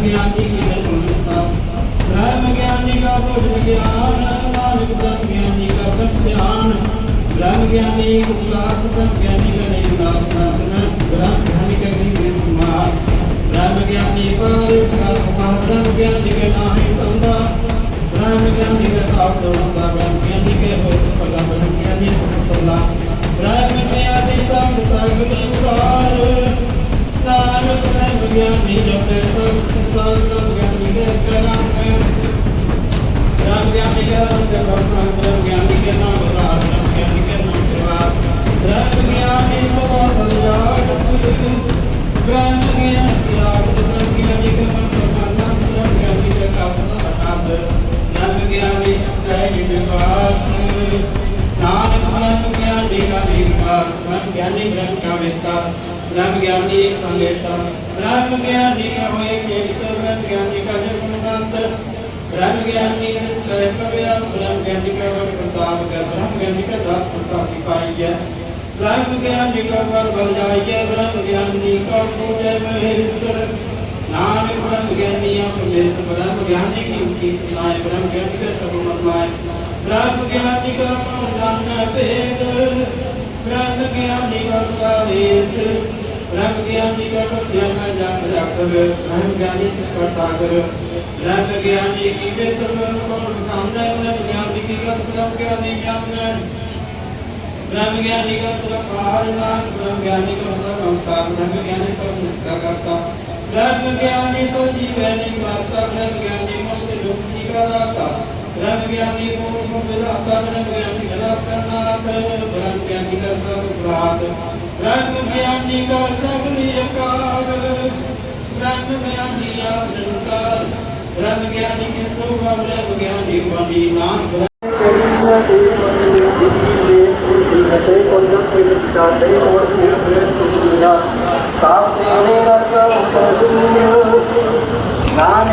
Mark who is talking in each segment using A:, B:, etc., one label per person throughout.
A: ਗਿਆਨੀ ਕੀ ਗਲਤਾ ਬ੍ਰਹਮ ਗਿਆਨੀ ਕਾ ਭੋਜਨ ਗਿਆਨ ਨਾਨਕ ਬ੍ਰਹਮ ਗਿਆਨੀ ਕਾ ਬ੍ਰਹਮ ਧਿਆਨ ਬ੍ਰਹਮ ਗਿਆਨੀ ਉਪਲਾਸ ਬ੍ਰਹਮ ਗਿਆਨੀ ਕਾ ਨਹੀਂ ਉਦਾਸ ਬ੍ਰਹਮ ਬ੍ਰਹਮ ਗਿਆਨੀ ਕਾ ਨਹੀਂ ਵਿਸਮਾਰ ਬ੍ਰਹਮ ਗਿਆਨੀ ਪਰ ਕਾ ਬ੍ਰਹਮ ਗਿਆਨੀ ਕੇ ਨਾਹੀ ਤੰਦਾ ਬ੍ਰਹਮ ਗਿਆਨੀ ਕਾ ਤਾਪ ਦੋਦਾ ਬ੍ਰਹਮ ਗਿਆਨੀ ਕੇ ਹੋ ਪਦਾ ਬ੍ਰਹਮ ਗਿਆਨੀ ਸੁਪਰਲਾ ਬ੍ਰਹਮ ਗਿਆਨੀ ਸੰਗ ਸਗਲ ਉਦਾਰ ਨਾਨਕ ਬ੍ਰਹਮ ਗਿਆਨੀ ਜਪੈ ਸਭ ਬ੍ਰਹਮ ਗਿਆਨੀ ਕੇ ਰਸੇ ਬ੍ਰਹਮ ਬ੍ਰਹਮ ਗਿਆਨੀ ਕੇ ਨਾਮ ਬਤਾ ਬ੍ਰਹਮ ਗਿਆਨੀ ਕੇ ਨਾਮ ਪ੍ਰਭਾ ਬ੍ਰਹਮ ਗਿਆਨੀ ਸਦਾ ਸੰਜਾਗ ਬ੍ਰਹਮ ਗਿਆਨੀ ਤਿਆਗ ਬ੍ਰਹਮ ਗਿਆਨੀ ਕੇ ਮਨ ਪਰਮਾਨਾ ਬ੍ਰਹਮ ਗਿਆਨੀ ਕੇ ਕਾਸਨਾ ਅਟਾਦ ਬ੍ਰਹਮ ਗਿਆਨੀ ਸਹਿਜ ਵਿਕਾਸ ਨਾਨਕ ਬ੍ਰਹਮ ਗਿਆਨੀ ਕਾ ਵਿਕਾਸ ਬ੍ਰਹਮ ਗਿਆਨੀ ਬ੍ਰਹਮ ਕਾ ਵਿਕਾਸ ਬ੍ਰਹਮ ਗਿਆਨੀ ਸੰਗੇਤਾ ਬ੍ਰਹਮ ਗਿਆਨੀ ਕਾ ਹੋਏ ਕੇਵਿਤ ਬ੍ਰਹਮ ਗਿਆਨੀ ਕਾ ਜਨਮੰਤ ਬ੍ਰਹਮ ਗਿਆਨੀ ਨਿਸ ਕਰੇ ਪ੍ਰਵਿਆ ਬ੍ਰਹਮ ਗਿਆਨੀ ਕਾ ਵਰ ਪ੍ਰਤਾਪ ਕਰ ਬ੍ਰਹਮ ਗਿਆਨੀ ਕਾ ਦਾਸ ਪ੍ਰਤਾਪ ਕੀ ਪਾਈਐ ਬ੍ਰਹਮ ਗਿਆਨੀ ਕਾ ਬਲ ਬਲ ਜਾਈਐ ਬ੍ਰਹਮ ਗਿਆਨੀ ਕਾ ਪੂਜੈ ਮਹੇਸ਼ਵਰ ਨਾਨਕ ਬ੍ਰਹਮ ਗਿਆਨੀ ਆਪਨੇਸ ਬ੍ਰਹਮ ਗਿਆਨੀ ਕੀ ਉਚੀ ਸੁਨਾਏ ਬ੍ਰਹਮ ਗਿਆਨੀ ਕਾ ਸਭ ਮਤਲਾਏ ਬ੍ਰਹਮ ਗਿਆਨੀ ਕਾ ਪਰਮ ਜਾਣੈ ਭੇਦ ਬ੍ਰਹਮ ਗਿਆਨੀ ਕਾ ਸਾਵੇਸ ਬ੍ਰਹਮ ਗਿਆਨੀ ਕਾ ਕਥਿਆ ਨਾ ਜਾਣ ਜਾਕਰ ਬ੍ਰਹਮ ਗਿਆਨੀ ਸਿਰ ਸਾਗਰ ਬ੍ਰਹਮ ਗਿਆਨੀ ਕੀ ਬੇਤਰ ਕੋਲ ਸਾਹਮਣੇ ਬ੍ਰਹਮ ਗਿਆਨੀ ਕੀ ਗਤ ਬ੍ਰਹਮ ਗਿਆਨੀ ਜਾਣੈ ਬ੍ਰਹਮ ਗਿਆਨੀ ਕਾ ਤਰਪਾਰ ਨਾਮ ਬ੍ਰਹਮ ਗਿਆਨੀ ਕਾ ਸਦਾ ਨਮਸਕਾਰ ਬ੍ਰਹਮ ਗਿਆਨੀ ਸਭ ਮੁਕਤਾ ਕਰਤਾ ਬ੍ਰਹਮ ਗਿਆਨੀ ਸਭ ਜੀਵੈ ਨਿਵਾਰਤਾ ਬ੍ਰਹਮ ਗਿਆਨੀ ਮੁਕਤ ਮੁਕਤੀ ਕਾ ਦਾਤਾ ਬ੍ਰਹਮ ਗਿਆਨੀ ਪੂਰਨ ਵਿਦਾਤਾ ਬ੍ਰਹਮ ਗਿਆਨੀ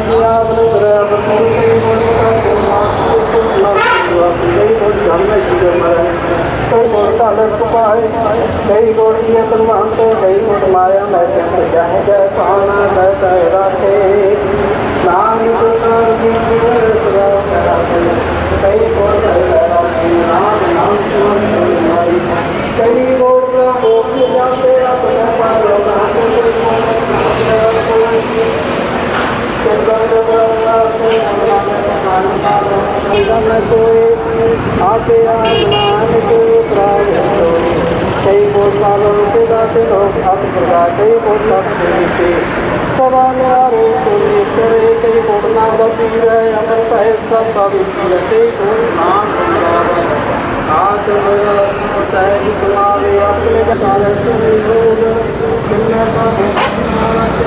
A: ਜਲਾ ਕਰਨਾਥ ਬ੍ਰਹਮ ਗਿਆਨੀ ਕਾ ਸਭ ਪ੍ਰਾਤ ਬ੍ਰਹਮ ਗਿਆਨੀ ਕਾ ਸਗਲੀ ਅਕਾਰ ਬ੍ਰਹਮ ਗਿਆਨੀ ਆਪ ਨਿਰੰਕਾਰ ਬ੍ਰਹਮ ਗਿਆਨੀ
B: ਕਈ ਗੋੜੀਏ ਤਨਵਾਨ ਤੇ ਕਈ ਗੁਣ ਮਾਇਆ ਮੈਂ ਚੰਦ ਜਾਹੇ ਜੈ ਪਾਣਾ ਲੈ ਤੈ ਰਾਖੇ ਨਾਮ ਤੁਸਾਰ ਜੀ ਜੀਵਨ ਸਦਾ ਕਰਾਤੇ ਕਈ ਗੁਣ ਨਾਮ ਨਾਮ ਸੁਣ ਮਾਰੀ ਕਈ ਗੋੜ ਹੋ ਜਾਂਦੇ ਆਪਣੇ ਪਾਲੋ ਆਪੇ ਆਸਮਾਨ ਕੇ ਪ੍ਰਾਗ ਹੋਏ ਕਈ ਕੋਟ ਸਾਲੋਂ ਤੇ ਲੋਕ ਅਤ ਪ੍ਰਗਾ ਕਈ ਕੋਟ ਸਤ ਤੇ ਸਦਾ ਨਿਆਰੇ ਤੁਮੇ ਕਰੇ ਕਈ ਕੋਟ ਦਾ ਪੀਰ ਹੈ ਅਮਰ ਸਹਿ ਸਭ ਦਾ ਵੀ ਕਈ ਕੋਟ ਨਾਮ ਸੰਗਾਵਾ ਆਤ ਮੇਰਾ ਸਹਿ ਆਪਣੇ ਜਕਾਲ ਤੁਮੇ ਲੋਗ ਕਿੰਨਾ ਦਾ ਮਾਰਾ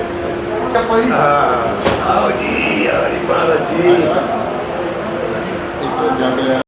B: ਜੀ ਆਓ ਜੀ ਆਓ ਜੀ ਮਹਾਰਾਜ ਜੀ ਇੱਕ
C: ਜੰਗ ਲਿਆ